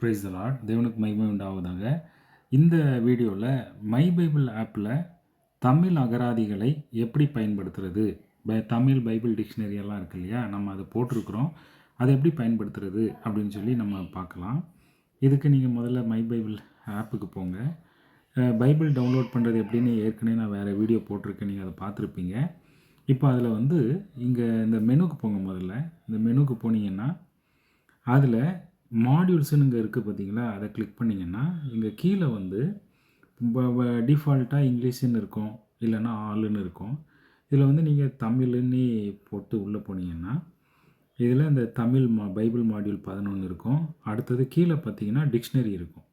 Price Lord தேவனுக்கு மகிமை உண்டாவதாக. இந்த வீடியோவில் மை பைபிள் ஆப்பில் தமிழ் அகராதிகளை எப்படி பயன்படுத்துறது? ப தமிழ் பைபிள் டிக்ஷனரி எல்லாம் இருக்கு இல்லையா? நம்ம அதை போட்டிருக்கிறோம். அதை எப்படி பயன்படுத்துறது அப்படின்னு சொல்லி நம்ம பார்க்கலாம். இதுக்கு நீங்கள் முதல்ல மை பைபிள் ஆப்புக்கு போங்க. பைபிள் டவுன்லோட் பண்ணுறது எப்படின்னு ஏற்கனவே நான் வேறு வீடியோ போட்டிருக்கேன். நீங்கள் அதை பார்த்துருப்பீங்க. இப்போ அதில் வந்து இங்கே இந்த மெனுக்கு போங்க முதல்ல. இந்த மெனுக்கு போனீங்கன்னா அதில் மாடியூல்ஸ்னு இங்கே இருக்குது பார்த்தீங்களா அதை கிளிக் பண்ணிங்கன்னா இங்கே கீழே வந்து டிஃபால்ட்டாக இங்கிலீஷுன்னு இருக்கும். இல்லைன்னா ஆளுன்னு இருக்கும். இதில் வந்து நீங்கள் தமிழ்னு போட்டு உள்ளே போனீங்கன்னா இதில் இந்த தமிழ் மா பைபிள் மாடியூல் பதினொன்று இருக்கும். அடுத்தது கீழே பார்த்தீங்கன்னா டிக்ஷனரி இருக்கும்.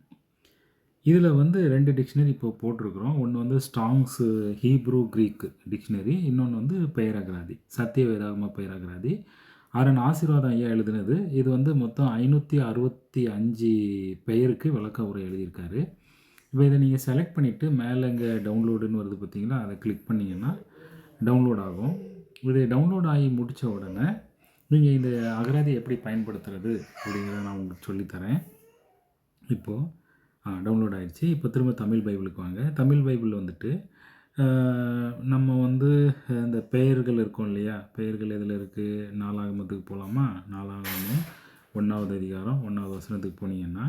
இதில் வந்து ரெண்டு டிக்ஷனரி இப்போ போட்டிருக்கிறோம். ஒன்று வந்து ஸ்ட்ராங்ஸு ஹீப்ரூ க்ரீக்கு டிக்ஷனரி இன்னொன்று வந்து பெயரகராதி சத்திய வேதாகம பெயரகராதி அரண் ஆசீர்வாதம் ஐயா எழுதினது. இது வந்து மொத்தம் ஐநூற்றி அறுபத்தி அஞ்சு பெயருக்கு விளக்க உரை எழுதியிருக்காரு. இப்போ இதை நீங்கள் செலக்ட் பண்ணிவிட்டு மேலே இங்கே டவுன்லோடுன்னு வருது பார்த்தீங்களா? அதை கிளிக் பண்ணிங்கன்னா டவுன்லோட் ஆகும். இது டவுன்லோட் ஆகி முடித்த உடனே நீங்கள் இந்த அகராதி எப்படி பயன்படுத்துறது அப்படிங்கிறத நான் உங்களுக்கு சொல்லித்தரேன் இப்போது டவுன்லோட் ஆகிடுச்சி இப்போ திரும்ப தமிழ் பைபிளுக்கு வாங்க. தமிழ் பைபிள் வந்துட்டு நம்ம பெயர்கள் இருக்கும் இல்லையா? பெயர்கள் எதில் இருக்குது நாலாகமத்துக்கு போகலாமா நாலாகமும் ஒன்றாவது அதிகாரம் ஒன்றாவது வசனத்துக்கு போனீங்கன்னா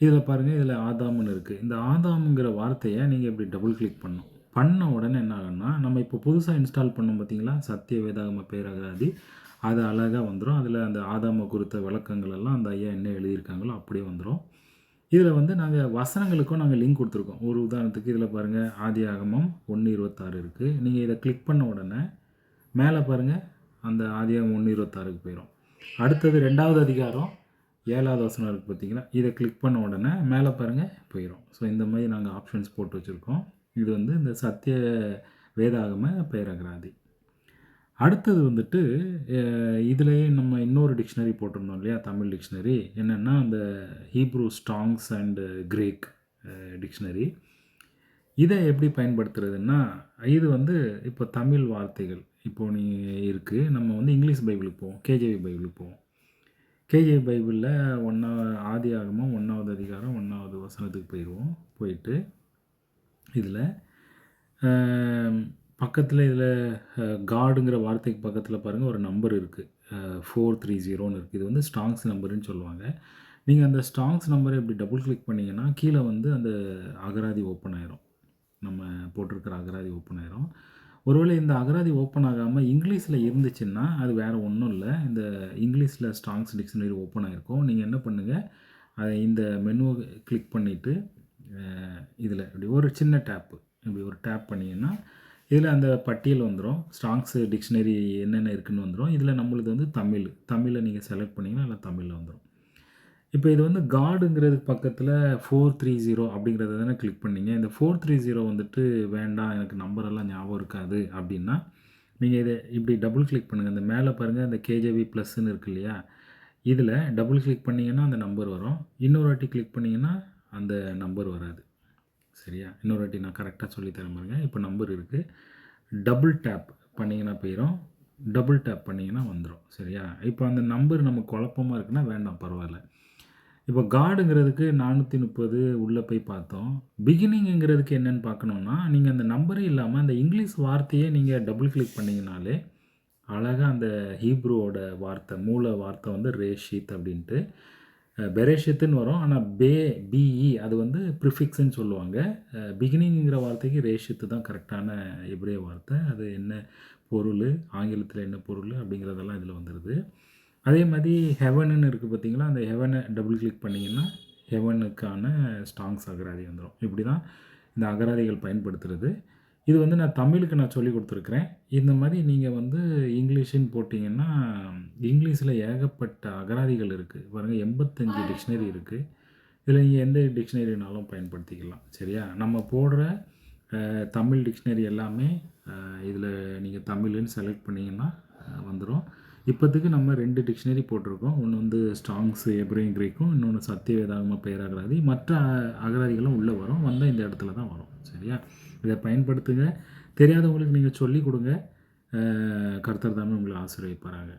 இதில் பாருங்கள் இதில் ஆதாம்னு இருக்குது இந்த ஆதாமுங்கிற வார்த்தையை நீங்கள் இப்படி டபுள் கிளிக் பண்ணும் பண்ண உடனே என்ன ஆகும்னா நம்ம இப்போ புதுசாக இன்ஸ்டால் பண்ணோம் பார்த்தீங்களா? சத்திய வேதாகம பேரகராதி அது அழகாக வந்துடும் அதில் அந்த ஆதாம குறித்த விளக்கங்கள் எல்லாம் அந்த ஐயா என்ன எழுதியிருக்காங்களோ அப்படியே வந்துடும் இதில் வந்து நாங்கள் வசனங்களுக்கும் நாங்கள் லிங்க் கொடுத்துருக்கோம். ஒரு உதாரணத்துக்கு இதில் பாருங்கள் ஆதி ஆகமம் ஒன்று இருபத்தாறு இருக்குது நீங்கள் இதை கிளிக் பண்ண உடனே மேலே பாருங்கள் அந்த ஆதியாகம் ஒன்று இருபத்தாறுக்கு போயிடும் அடுத்தது ரெண்டாவது அதிகாரம் ஏழாவது வசனம் இருக்குது பார்த்தீங்கன்னா இதை கிளிக் பண்ண உடனே மேலே பாருங்கள் போயிடும் ஸோ இந்த மாதிரி நாங்கள் ஆப்ஷன்ஸ் போட்டு வச்சுருக்கோம். இது வந்து இந்த சத்திய வேதாகம பேரகராதி. அடுத்தது வந்துட்டு இதுலேயே நம்ம இன்னொரு டிக்ஷனரி போட்டிருந்தோம் இல்லையா? தமிழ் டிக்ஷனரி என்னென்னா அந்த Hebrew Strong's and Greek dictionary இதை எப்படி பயன்படுத்துறதுன்னா இது வந்து இப்போ தமிழ் வார்த்தைகள் இப்போது நீ இருக்குது நம்ம வந்து இங்கிலீஷ் பைபிளுக்கு போவோம். கேஜேவி பைபிளுக்கு போவோம். கேஜேவி பைபிளில் ஒன்றா ஆதி ஆகமாக ஒன்றாவது அதிகாரம் ஒன்றாவது வசனத்துக்கு போயிடுவோம். போயிட்டு இதில் பக்கத்தில் இதில் காடுங்கிற வார்த்தைக்கு பக்கத்தில் பாருங்கள் ஒரு நம்பர் இருக்குது ஃபோர் த்ரீ ஜீரோன்னு இருக்குது இது வந்து ஸ்ட்ராங்ஸ் நம்பருன்னு சொல்லுவாங்க. நீங்கள் அந்த ஸ்ட்ராங்ஸ் நம்பரை இப்படி டபுள் கிளிக் பண்ணிங்கன்னா கீழே வந்து அந்த அகராதி ஓப்பன் ஆயிரும். நம்ம போட்டிருக்கிற அகராதி ஓப்பன் ஆயிரும். ஒருவேளை இந்த அகராதி ஓப்பன் ஆகாமல் இங்கிலீஷில் இருந்துச்சுன்னா அது வேறு ஒன்றும் இல்லை. இந்த இங்கிலீஷில் ஸ்ட்ராங்ஸ் டிக்ஷனரி ஓப்பன் ஆகிருக்கும் நீங்கள் என்ன பண்ணுங்கள் அதை இந்த மெனுவை கிளிக் பண்ணிவிட்டு இதில் இப்படி ஒரு சின்ன டேப்பு இப்படி ஒரு டேப் பண்ணிங்கன்னா இதில் அந்த பட்டியல் வந்துடும் ஸ்ட்ராங்ஸ் டிக்ஷனரி என்னென்ன இருக்குதுன்னு வந்துடும் இதில் நம்மளுது வந்து தமிழ். தமிழை நீங்கள் செலக்ட் பண்ணிங்கன்னா எல்லாம் தமிழில் வந்துடும் இப்போ இது வந்து காடுங்கிறதுக்கு பக்கத்தில் ஃபோர் த்ரீ ஜீரோ அப்படிங்கிறத தானே கிளிக் பண்ணீங்க. இந்த ஃபோர் த்ரீ ஜீரோ வந்துட்டு வேண்டாம் எனக்கு நம்பரெல்லாம் ஞாபகம் இருக்காது அப்படின்னா நீங்கள் இதை இப்படி டபுள் கிளிக் பண்ணுங்கள் இந்த மேலே பாருங்கள் இந்த கேஜேவி ப்ளஸ்ன்னு இருக்கு இல்லையா? இதில் டபுள் கிளிக் பண்ணிங்கன்னா அந்த நம்பர் வரும். இன்னொரு வாட்டி கிளிக் பண்ணிங்கன்னா அந்த நம்பர் வராது. சரியா? இன்னொரு வாட்டி நான் கரெக்டாக சொல்லித்தரேன் பாருங்க. இப்போ நம்பர் இருக்குது டபுள் டேப் பண்ணிங்கன்னா போயிடும் டபுள் டேப் பண்ணிங்கன்னா வந்துடும் சரியா? இப்போ அந்த நம்பர் நமக்கு குழப்பமாக இருக்குன்னா வேண்டாம் பரவாயில்ல. இப்போ காடுங்கிறதுக்கு நானூற்றி முப்பது உள்ளே போய் பார்த்தோம். பிகினிங்கிறதுக்கு என்னென்னு பார்க்கணுன்னா நீங்கள் அந்த நம்பரே இல்லாமல் அந்த இங்கிலீஷ் வார்த்தையே நீங்கள் டபுள் கிளிக் பண்ணிங்கனாலே அழகாக அந்த ஹீப்ருவோட வார்த்தை மூல வார்த்தை வந்து ரேஷித் அப்படின்ட்டு பெரேஷத்துன்னு வரும். ஆனால் பே பிஇ அது வந்து ப்ரிஃபிக்ஸ்ன்னு சொல்லுவாங்க. பிகினிங்கிற வார்த்தைக்கு ரேஷத்து தான் கரெக்டான எப்ரே வார்த்தை. அது என்ன பொருள் ஆங்கிலத்தில் என்ன பொருள் அப்படிங்கிறதெல்லாம் இதில் வந்துடுது அதே மாதிரி ஹெவனுன்னு இருக்குது பார்த்தீங்களா அந்த ஹெவனை டபுள் கிளிக் பண்ணிங்கன்னா ஹெவனுக்கான ஸ்டாங்ஸ் அகராதி வந்துடும் இப்படி தான் இந்த அகராதிகள் பயன்படுத்துறது. இது வந்து நான் தமிழுக்கு நான் சொல்லி கொடுத்துருக்குறேன். இந்த மாதிரி நீங்கள் வந்து இங்கிலீஷுன்னு போட்டிங்கன்னா இங்கிலீஷில் ஏகப்பட்ட அகராதிகள் இருக்குது பாருங்கள் எண்பத்தஞ்சு டிக்ஷனரி இருக்குது இதில் நீங்கள் எந்த டிக்ஷனரினாலும் பயன்படுத்திக்கலாம். சரியா? நம்ம போடுற தமிழ் டிக்ஷனரி எல்லாமே இதில் நீங்கள் தமிழ்னு செலக்ட் பண்ணிங்கன்னா வந்துடும் இப்போதைக்கு நம்ம ரெண்டு டிக்ஷனரி போட்டிருக்கோம். ஒன்று வந்து ஸ்ட்ராங்ஸ் எப்ரைன் கிரேக்கும் இன்னொன்று சத்திய வேதாகம பெயரகராதி மற்ற அகராதிகளும் உள்ளே வரும் வந்தால் இந்த இடத்துல தான் வரும். சரியா? இதை பயன்படுத்துங்க. தெரியாதவங்களுக்கு நீங்கள் சொல்லிக் கொடுங்க. கர்த்தர் தாமே உங்களை ஆசீர்வதிப்பாராங்க